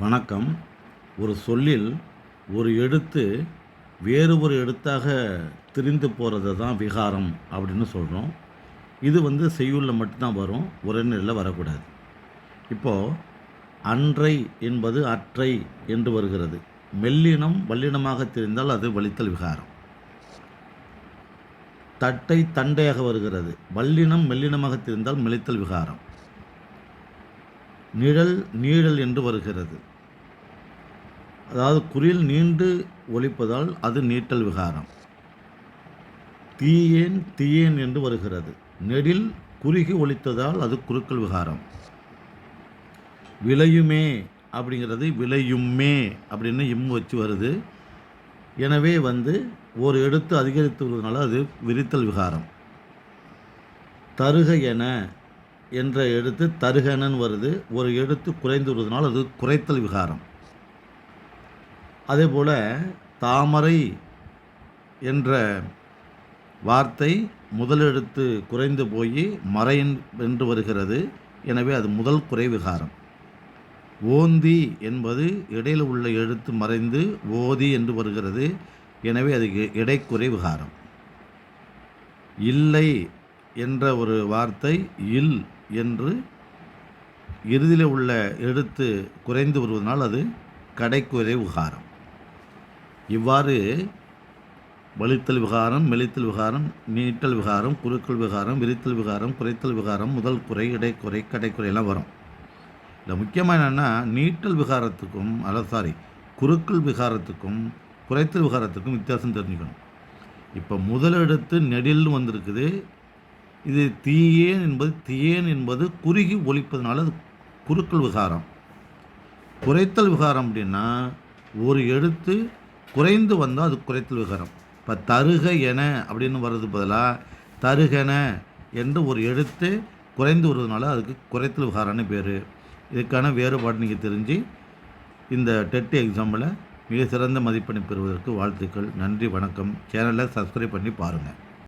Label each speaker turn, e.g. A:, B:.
A: வணக்கம். ஒரு சொல்லில் ஒரு எழுத்து வேறு ஒரு எழுத்தாக திரிந்து போகிறது தான் விகாரம் அப்படின்னு சொல்கிறோம் இது வந்து செய்யுளில் மட்டும்தான் வரும் உரைநடையில் வரக்கூடாது. இப்போது அன்றை என்பது அற்றை என்று வருகிறது. மெல்லினம் வல்லினமாக தெரிந்தால் அது வலித்தல் விகாரம். தட்டை தண்டையாக வருகிறது. வல்லினம் மெல்லினமாக தெரிந்தால் மெலித்தல் விகாரம். நிழல் நீழல் என்று வருகிறது. அதாவது குரில் நீண்டு ஒழிப்பதால் அது நீட்டல் விகாரம். தீயேன் தீயேன் என்று வருகிறது. நெடில் குறுகி ஒழித்ததால் அது குறுக்கல் விகாரம். விளையுமே அப்படிங்கிறது விளையுமே அப்படின்னு இம் வச்சு வருது. எனவே வந்து ஒரு எழுத்து அதிகரித்து அது விரித்தல் விகாரம். தருக என என்ற எழுத்து தருகணன் வருது. ஒரு எழுத்து குறைந்து வருவதனால் அது குறைத்தல் விகாரம். அதே போல் தாமரை என்ற வார்த்தை முதல் எழுத்து குறைந்து போய் மறையின் என்று வருகிறது. எனவே அது முதல் குறை விகாரம். ஓந்தி என்பது இடையில் உள்ள எழுத்து மறைந்து ஓதி என்று வருகிறது. எனவே அது இடைக்குறை விகாரம். இல்லை என்ற ஒரு வார்த்தை இல் என்று இறுதியில் உள்ள எழுத்து குறைந்து வருவதனால் அது கடைக்குறை விகாரம். இவ்வாறு வலித்தல் விகாரம் மெலித்தல் விகாரம் நீட்டல் விகாரம் குறுக்கல் விகாரம் விரித்தல் விகாரம் குறைத்தல் விகாரம் முதல் குறை இடைக்குறை கடைக்குறை எல்லாம் வரும். இதில் முக்கியமாக என்னென்னா நீட்டல் விகாரத்துக்கும் அல்ல சாரி குறுக்கல் விகாரத்துக்கும் குறைத்தல் விகாரத்துக்கும் வித்தியாசம் தெரிஞ்சுக்கணும். இப்போ முதல் எழுத்து நெடில்னு வந்திருக்குது இது தீயேன் என்பது தீயேன் என்பது குறுகி ஒலிப்பதனால அது குறுக்கல் விகாரம். குறைத்தல் விகாரம் அப்படின்னா ஒரு எழுத்து குறைந்து வந்தால் அது குறைத்தல் விகாரம். இப்போ தருக என அப்படின்னு வர்றது பதிலாக தருகன என்று ஒரு எழுத்து குறைந்து வருவதனால அதுக்கு குறைத்தல் விகாரம்னு பேர். இதுக்கான வேறுபாடு நீங்கள் தெரிஞ்சு இந்த டெட் எக்ஸாமில் மிக சிறந்த மதிப்பெண் பெறுவதற்கு வாழ்த்துக்கள். நன்றி வணக்கம். சேனலை சப்ஸ்கிரைப் பண்ணி பாருங்கள்